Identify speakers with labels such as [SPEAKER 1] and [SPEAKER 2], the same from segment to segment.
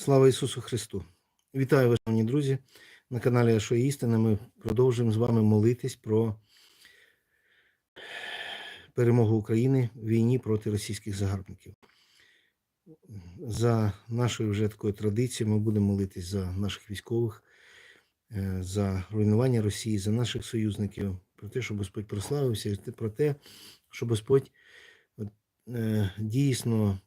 [SPEAKER 1] Слава Ісусу Христу! Вітаю вас, шановні друзі, на каналі Ашо Істина. Ми продовжуємо з вами молитись про перемогу України в війні проти російських загарбників. За нашою вже такою традицією ми будемо молитись за наших військових, е, за руйнування Росії, за наших союзників, про те, щоб Господь прославився, про те, щоб Господь е, дійсно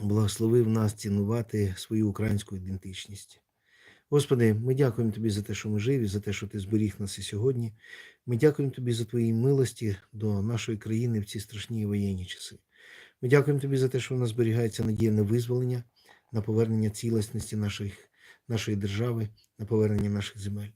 [SPEAKER 1] благословив нас цінувати свою українську ідентичність. Господи, ми дякуємо Тобі за те, що ми живі, за те, що Ти зберіг нас і сьогодні. Ми дякуємо Тобі за Твої милості до нашої країни в ці страшні воєнні часи. Ми дякуємо Тобі за те, що в нас зберігається надія на визволення, на повернення цілісності наших, нашої держави, на повернення наших земель.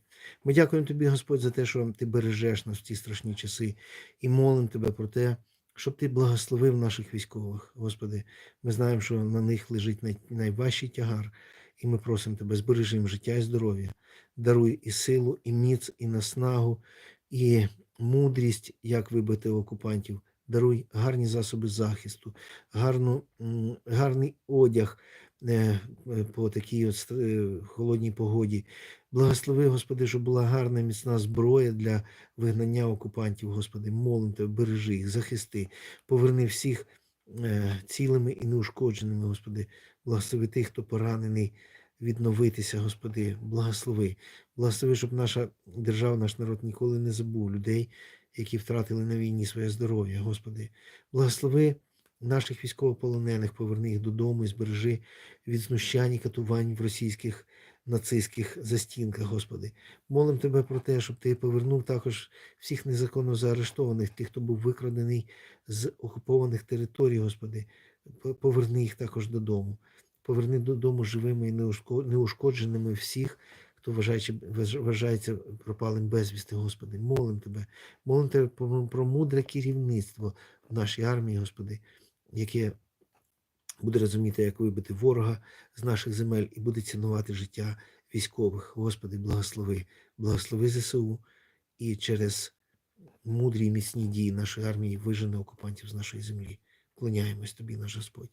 [SPEAKER 1] Ми дякуємо Тобі, Господь, за те, що Ти бережеш нас в ці страшні часи, і молимо Тебе про те, щоб ти благословив наших військових, Господи. Ми знаємо, що на них лежить най, найважчий тягар, і ми просимо Тебе, збережи їм життя і здоров'я, даруй і силу, і міць, і наснагу, і мудрість, як вибити окупантів. Даруй гарні засоби захисту, гарну, гарний одяг по такій от е, холодній погоді. Благослови, Господи, щоб була гарна міцна зброя для вигнання окупантів, Господи, молим Тебе, бережи їх, захисти, поверни всіх е, цілими і неушкодженими, Господи, благослови тих, хто поранений, відновитися, Господи, благослови. Благослови, щоб наша держава, наш народ ніколи не забув людей, які втратили на війні своє здоров'я, Господи. Благослови наших військовополонених, поверни їх додому і збережи від знущань і катувань в російських нацистських застінках, Господи. Молим Тебе про те, щоб Ти повернув також всіх незаконно заарештованих, тих, хто був викрадений з окупованих територій, Господи. Поверни їх також додому. Поверни додому живими і неушкодженими всіх, хто вважається, вважається пропалим безвісти, Господи. Молим Тебе, молим Тебе про мудре керівництво в нашій армії, Господи, яке буде розуміти, як вибити ворога з наших земель і буде цінувати життя військових. Господи, благослови, благослови ЗСУ і через мудрі і міцні дії нашої армії вижене окупантів з нашої землі. Вклоняємось тобі, наш Господь.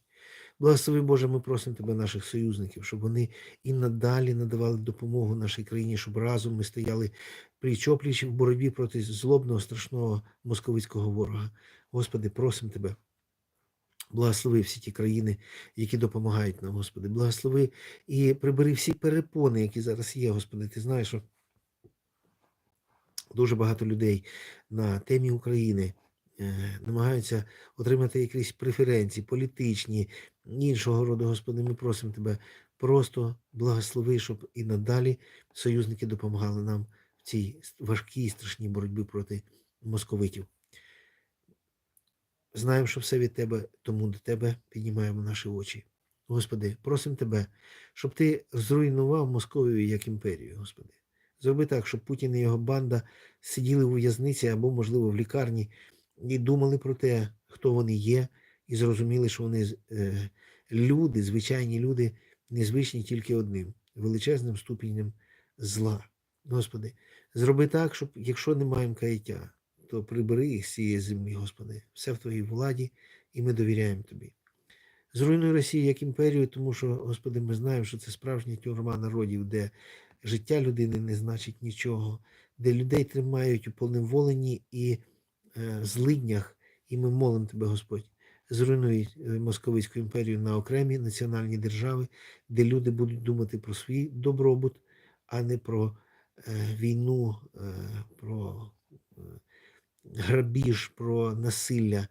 [SPEAKER 1] Благослови Боже, ми просимо Тебе, наших союзників, щоб вони і надалі надавали допомогу нашій країні, щоб разом ми стояли пліч опліч в боротьбі проти злобного, страшного московицького ворога. Господи, просимо Тебе. Благослови всі ті країни, які допомагають нам, Господи. Благослови і прибери всі перепони, які зараз є, Господи. Ти знаєш, що дуже багато людей на темі України е, намагаються отримати якісь преференції, політичні, іншого роду, Господи. Ми просимо Тебе. Просто благослови, щоб і надалі союзники допомагали нам в цій важкій страшній боротьбі проти московитів. Знаємо, що все від Тебе, тому до Тебе піднімаємо наші очі. Господи, просимо Тебе, щоб Ти зруйнував Московію як імперію, Господи. Зроби так, щоб Путін і його банда сиділи у в'язниці або, можливо, в лікарні і думали про те, хто вони є, і зрозуміли, що вони е, люди, звичайні люди, незвичні тільки одним величезним ступенем зла. Господи, зроби так, щоб якщо не маємо каяття, то прибери їх з цієї землі, Господи, все в Твоїй владі, і ми довіряємо Тобі. Зруйнуй Росію як імперію, тому що, Господи, ми знаємо, що це справжня тюрма народів, де життя людини не значить нічого, де людей тримають у поневоленні і е, злиднях, і ми молимо Тебе, Господь. Зруйнуй е, Московицьку імперію на окремі національні держави, де люди будуть думати про свій добробут, а не про е, війну, е, про е, грабіж, про насилля.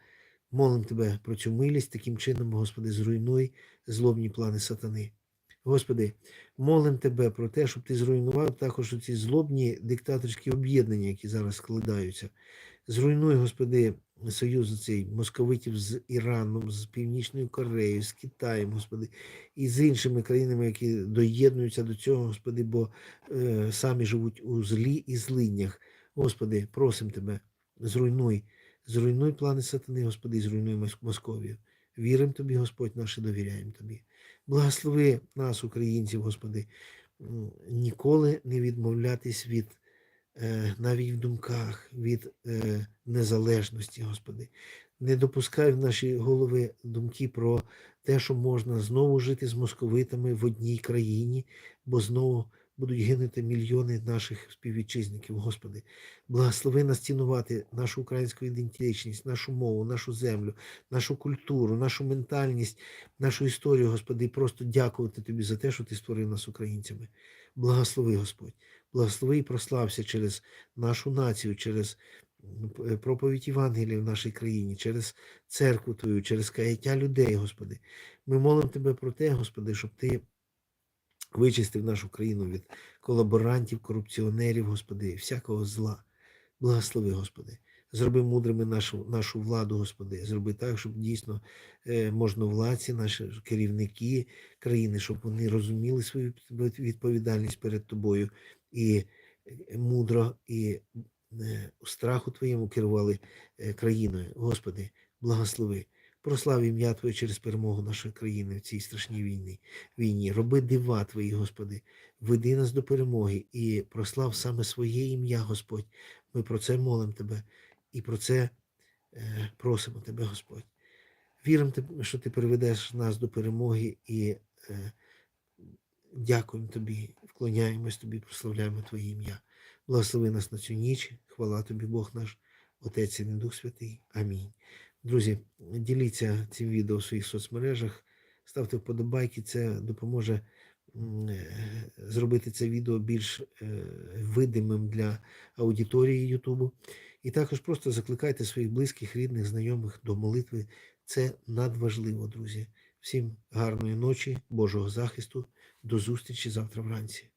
[SPEAKER 1] Молим Тебе про цю милість, таким чином, Господи, зруйнуй злобні плани сатани. Господи, молим Тебе про те, щоб Ти зруйнував також ці злобні диктаторські об'єднання, які зараз складаються. Зруйнуй, Господи, союз цей московитів з Іраном, з Північною Кореєю, з Китаєм, Господи, і з іншими країнами, які доєднуються до цього, Господи, бо е, самі живуть у злі і злиднях. Господи, просимо Тебе зруйнуй, зруйнуй плани сатани, Господи, зруйнуй Московію. Віримо Тобі, Господь, наше довіряємо Тобі. Благослови нас, українців, Господи, ніколи не відмовлятись від, е, навіть в думках, від е, незалежності, Господи. Не допускай в наші голови думки про те, що можна знову жити з московитами в одній країні, бо знову будуть гинути мільйони наших співвітчизників. Господи, благослови нас цінувати нашу українську ідентичність, нашу мову, нашу землю, нашу культуру, нашу ментальність, нашу історію, Господи, і просто дякувати Тобі за те, що Ти створив нас українцями. Благослови, Господь, благослови і прослався через нашу націю, через проповідь Євангелія в нашій країні, через церкву Твою, через каяття людей, Господи. Ми молимо Тебе про те, Господи, щоб Ти вичистив нашу країну від колаборантів, корупціонерів, Господи, всякого зла. Благослови, Господи. Зроби мудрими нашу, нашу владу, Господи. Зроби так, щоб дійсно е, можновладці, наші керівники країни, щоб вони розуміли свою відповідальність перед Тобою і е, мудро і е, у страху Твоєму керували країною. Господи, благослови. Прослав ім'я Твоє через перемогу нашої країни в цій страшній війні. війні. Роби дива Твої, Господи. Веди нас до перемоги і прослав саме своє ім'я, Господь. Ми про це молимо Тебе і про це е, просимо Тебе, Господь. Віримо, що Ти приведеш нас до перемоги і е, дякуємо Тобі, вклоняємось Тобі, прославляємо Твоє ім'я. Благослови нас на цю ніч. Хвала Тобі, Бог наш, Отець і Дух Святий. Амінь. Друзі, діліться цим відео в своїх соцмережах, ставте вподобайки, це допоможе е, зробити це відео більш е, видимим для аудиторії Ютубу. І також просто закликайте своїх близьких, рідних, знайомих до молитви. Це надважливо, друзі. Всім гарної ночі, Божого захисту. До зустрічі завтра вранці.